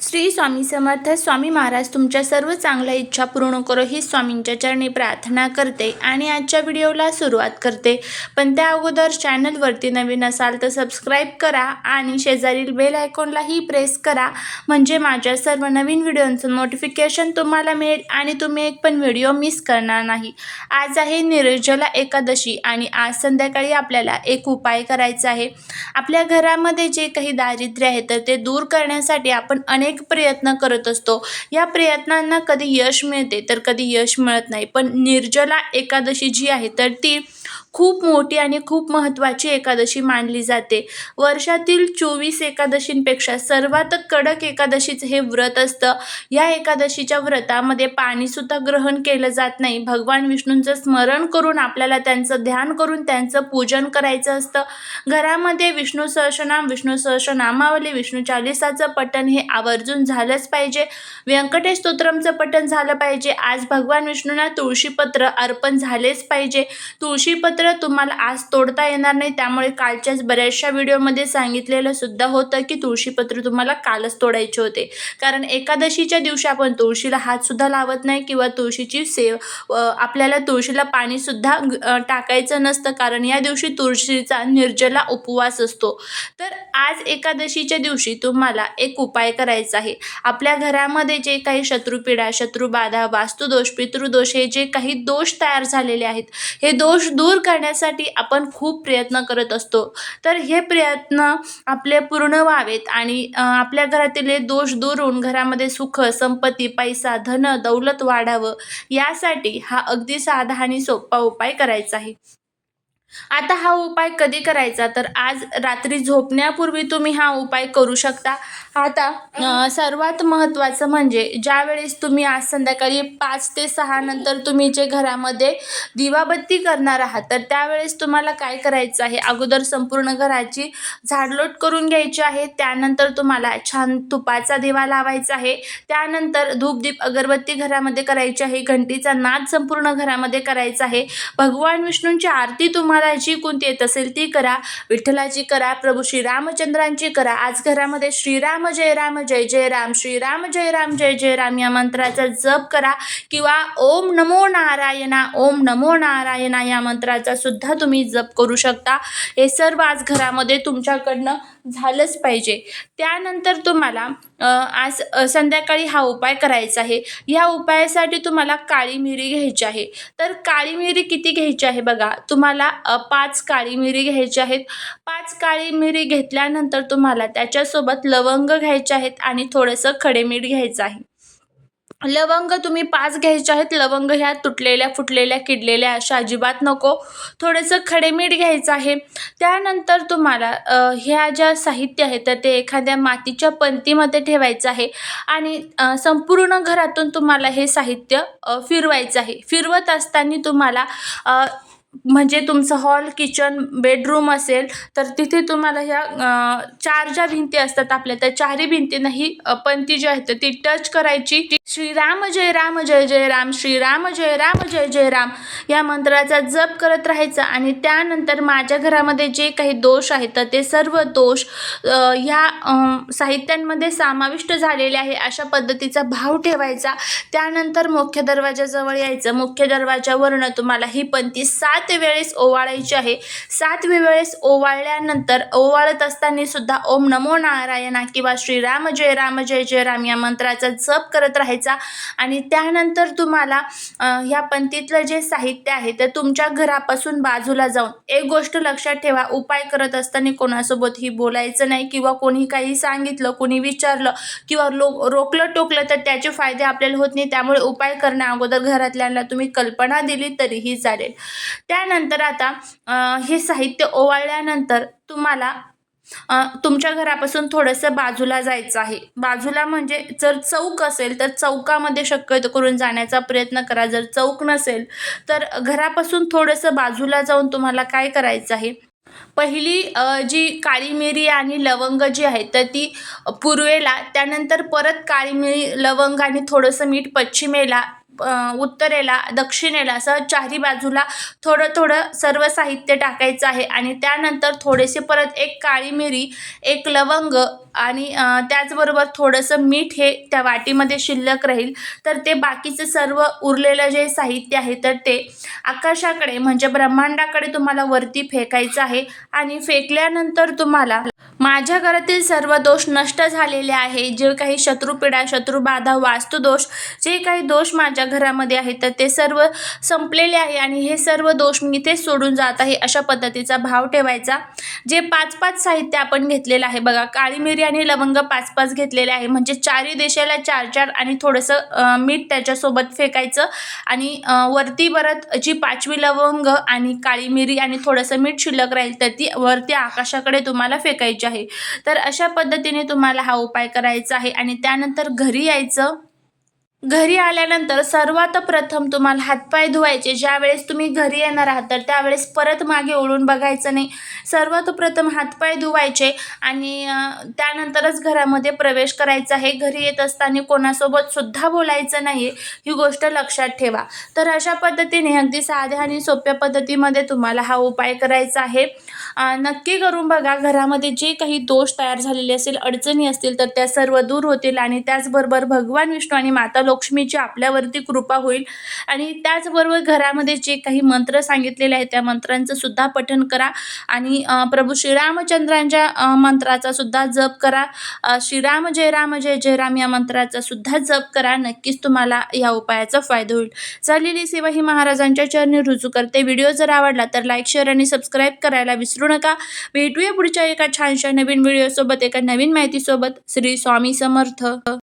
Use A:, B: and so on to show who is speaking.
A: श्री स्वामी समर्थ स्वामी महाराज तुमच्या सर्व चांगल्या इच्छा पूर्ण करो ही स्वामींच्या चरणी प्रार्थना करते आणि आजच्या व्हिडिओला सुरुवात करते. पण त्या अगोदर चॅनलवरती नवीन असाल तर सबस्क्राईब करा आणि शेजारील बेल आयकॉनलाही प्रेस करा. म्हणजे माझ्या सर्व नवीन व्हिडिओंचं नोटिफिकेशन तुम्हाला मिळेल आणि तुम्ही एक पण व्हिडिओ मिस करणार नाही. आज आहे निर्जला एकादशी आणि आज संध्याकाळी आपल्याला एक उपाय करायचा आहे. आपल्या घरामध्ये जे काही दारिद्र्य आहे तर ते दूर करण्यासाठी आपण अनेक प्रयत्न करत असतो. या प्रयत्नांना कधी यश मिळते तर कधी यश मिळत नाही. पण निर्जला एकादशी जी आहे तर ती खूप मोठी आणि खूप महत्त्वाची एकादशी मानली जाते. वर्षातील चोवीस एकादशींपेक्षा सर्वात कडक एकादशीचं हे व्रत असतं. या एकादशीच्या व्रतामध्ये पाणीसुद्धा ग्रहण केलं जात नाही. भगवान विष्णूंचं स्मरण करून आपल्याला त्यांचं ध्यान करून त्यांचं पूजन करायचं असतं. घरामध्ये विष्णू सहस्रनाम विष्णू सहस्रनामावली विष्णू चालिसाचं पठण हे आवर्जून झालंच पाहिजे. व्यंकटेश स्तोत्रमचं पठण झालं पाहिजे. आज भगवान विष्णूंना तुळशीपत्र अर्पण झालेच पाहिजे. तुळशीपत्र तुम्हाला आज तोडता येणार नाही. त्यामुळे कालच्याच बऱ्याचशा व्हिडिओमध्ये सांगितलेलं सुद्धा होतं की तुळशीपत्र तुम्हाला कालच तोडायचे होते. कारण एकादशीच्या दिवशी आपण तुळशीला हातसुद्धा लावत नाही किंवा तुळशीची सेव आपल्याला तुळशीला पाणीसुद्धा टाकायचं नसतं. कारण या दिवशी तुळशीचा निर्जला उपवास असतो. तर आज एकादशीच्या दिवशी तुम्हाला एक उपाय करायचा आहे. आपल्या घरामध्ये जे काही शत्रुपीडा शत्रुबाधा वास्तुदोष पितृदोष हे जे काही दोष तयार झालेले आहेत हे दोष दूर करण्यासाठी आपण खूप प्रयत्न करत असतो. तर हे प्रयत्न आपले पूर्ण व्हावेत आणि आपल्या घरातील दोष दूर होऊन घरामध्ये सुख संपत्ती पैसा धन दौलत वाढावं यासाठी हा अगदी साधा आणि सोपा उपाय करायचा आहे. आता हा उपाय कधी करायचा? तर आज रात्री झोपण्यापूर्वी तुम्ही हा उपाय करू शकता. आता सर्वात महत्त्वाचं म्हणजे ज्या वेळेस तुम्ही आज संध्याकाळी पाच ते सहा नंतर तुम्ही जे घरामध्ये दिवाबत्ती करणार आहात तर त्यावेळेस तुम्हाला काय करायचं आहे? अगोदर संपूर्ण घराची झाडलोट करून घ्यायची आहे. त्यानंतर तुम्हाला छान तुपाचा दिवा लावायचा आहे. त्यानंतर धूपदीप अगरबत्ती घरामध्ये करायची आहे. घंटीचा नाद संपूर्ण घरामध्ये करायचा आहे. भगवान विष्णूंची आरती तुम्हाला जी कोणती येत असेल ती करा. विठ्ठलाची करा प्रभू श्रीरामचंद्रांची करा. आज घरामध्ये श्रीराम जय राम जय जय राम. श्रीराम जय राम जय जय राम या मंत्राचा जप करा किंवा ओम नमो नारायणा ओम नमो नारायणा या मंत्राचा सुद्धा तुम्ही जप करू शकता. हे सर्व आज घरामध्ये तुमच्याकडनं झालंच पाहिजे. त्यानंतर तुम्हाला आज संध्याकाळी हा उपाय करायचा आहे. ह्या उपायासाठी तुम्हाला काळी मिरी घ्यायची आहे. तर काळी मिरी किती घ्यायची आहे बघा. तुम्हाला पाच काळी मिरी घ्यायची आहेत. पाच काळी मिरी घेतल्यानंतर तुम्हाला त्याच्यासोबत लवंग घ्यायचे आहेत आणि थोडंसं खडेमीठ घ्यायचं आहे. लवंग तुम्ही पाच घ्यायचे आहेत. लवंग ह्या तुटलेल्या फुटलेल्या किडलेल्या अशा अजिबात नको. थोडंसं खडेमीठ घ्यायचं आहे. त्यानंतर तुम्हाला ह्या ज्या साहित्य आहे तर ते एखाद्या मातीच्या पंतीमध्ये ठेवायचं आहे. आणि संपूर्ण घरातून तुम्हाला हे साहित्य फिरवायचं आहे. फिरवत असताना तुम्हाला म्हणजे तुमचं हॉल किचन बेडरूम असेल तर तिथे तुम्हाला ह्या चार ज्या भिंती असतात आपल्या त्या चारही भिंतींनाही पंती जी आहेत तर ती टच करायची. श्रीराम जय राम जय जय राम श्रीराम जय राम जय जय राम या मंत्राचा जप करत राहायचा आणि त्यानंतर माझ्या घरामध्ये जे काही दोष आहेत तर ते सर्व दोष ह्या साहित्यांमध्ये समाविष्ट झालेले आहे. अशा पद्धतीचा भाव ठेवायचा. त्यानंतर मुख्य दरवाजाजवळ यायचं. मुख्य दरवाजावरनं तुम्हाला ही पंथी सात वेळेस ओवाळायची आहे. सात वेळेस ओवाळल्यानंतर ओवाळत असताना सुद्धा ओम नमो नारायणा किंवा श्रीराम जय राम जय जय राम या मंत्राचा जप करत राहायचा. आणि त्यानंतर तुम्हाला ह्या पंथीतलं जे साहित्य आहे ते तुमच्या घरापासून बाजूला जाऊन एक गोष्ट लक्षात ठेवा उपाय करत असताना कोणासोबत ही बोलायचं नाही किंवा कोणी काही सांगितलं कोणी विचारलं किंवा लो रोकलं टोकलं तर त्याचे फायदे आपल्याला होत नाही. त्यामुळे उपाय करण्या अगोदर घरातल्यांना तुम्ही कल्पना दिली तरीही चालेल. त्यानंतर आता हे साहित्य ओवाळल्यानंतर तुम्हाला तुमच्या घरापासून थोडंसं बाजूला जायचं आहे. बाजूला म्हणजे जर चौक असेल तर चौकामध्ये शक्यतो करून जाण्याचा प्रयत्न करा. जर चौक नसेल तर घरापासून थोडंसं बाजूला जाऊन तुम्हाला काय करायचं आहे? पहिली जी काळी मिरी आणि लवंग जी आहे तर ती पूर्वेला त्यानंतर परत काळी मिरी लवंग आणि थोडंसं मीठ पश्चिमेला उत्तरेला दक्षिणेला असं चारी बाजूला थोडं थोडं सर्व साहित्य टाकायचं आहे. आणि त्यानंतर थोडेसे परत एक काळी मिरी एक लवंग आणि त्याचबरोबर थोडंसं मीठ हे त्या वाटीमध्ये शिल्लक राहील. तर ते बाकीचं सर्व उरलेलं जे साहित्य आहे तर ते आकाशाकडे म्हणजे ब्रह्मांडाकडे तुम्हाला वरती फेकायचं आहे. आणि फेकल्यानंतर तुम्हाला माझ्या घरातील सर्व दोष नष्ट झालेले आहे. जे काही शत्रुपीडा शत्रुबाधा वास्तुदोष जे काही दोष माझ्या घरामध्ये आहेत तर ते सर्व संपलेले आहे आणि हे सर्व दोष मी इथे सोडून जात आहे अशा पद्धतीचा भाव ठेवायचा. जे पाच पाच साहित्य आपण घेतलेलं आहे बघा. काळी मिरी आणि लवंग पाच पाच घेतलेले आहे. म्हणजे चारही देशाला चार चार आणि थोडंसं मीठ त्याच्यासोबत फेकायचं आणि वरती परत जी पाचवी लवंग आणि काळी मिरी आणि थोडंसं मीठ शिल्लक राहील तर ती वरती आकाशाकडे तुम्हाला फेकायची आहे. तर अशा पद्धतीने तुम्हाला हा उपाय करायचा आहे आणि त्यानंतर घरी यायचं. घरी आल्यानंतर सर्वात प्रथम तुम्हाला हातपाय धुवायचे. ज्यावेळेस तुम्ही घरी येणार आहात तर त्यावेळेस परत मागे ओढून बघायचं नाही. सर्वात प्रथम हातपाय धुवायचे आणि त्यानंतरच घरामध्ये प्रवेश करायचा आहे. घरी येत असताना कोणासोबत सुद्धा बोलायचं नाही ही गोष्ट लक्षात ठेवा. तर अशा पद्धतीने अगदी साध्या आणि सोप्या पद्धतीमध्ये तुम्हाला हा उपाय करायचा आहे. नक्की करून बघा घरामध्ये जे काही दोष तयार झालेले असतील अडचणी असतील तर त्या सर्व दूर होतील आणि त्याचबरोबर भगवान विष्णू आणि माता लक्ष्मीची आपल्यावरती कृपा होईल. आणि त्याचबरोबर घरामध्ये जे काही मंत्र सांगितलेले आहेत त्या मंत्रांचं सुद्धा पठण करा. आणि प्रभू श्रीरामचंद्रांच्या मंत्राचा सुद्धा जप करा. श्रीराम जय राम जय जय राम या मंत्राचा सुद्धा जप करा. नक्कीच तुम्हाला या उपायाचा फायदा होईल. झालेली सेवा ही महाराजांच्या चरणी रुजू करते. व्हिडिओ जर आवडला तर लाईक शेअर आणि सबस्क्राईब करायला विसरू नका. भेटूया पुढच्या एका छानशा नवीन व्हिडिओसोबत एका नवीन माहितीसोबत. श्री स्वामी समर्थ.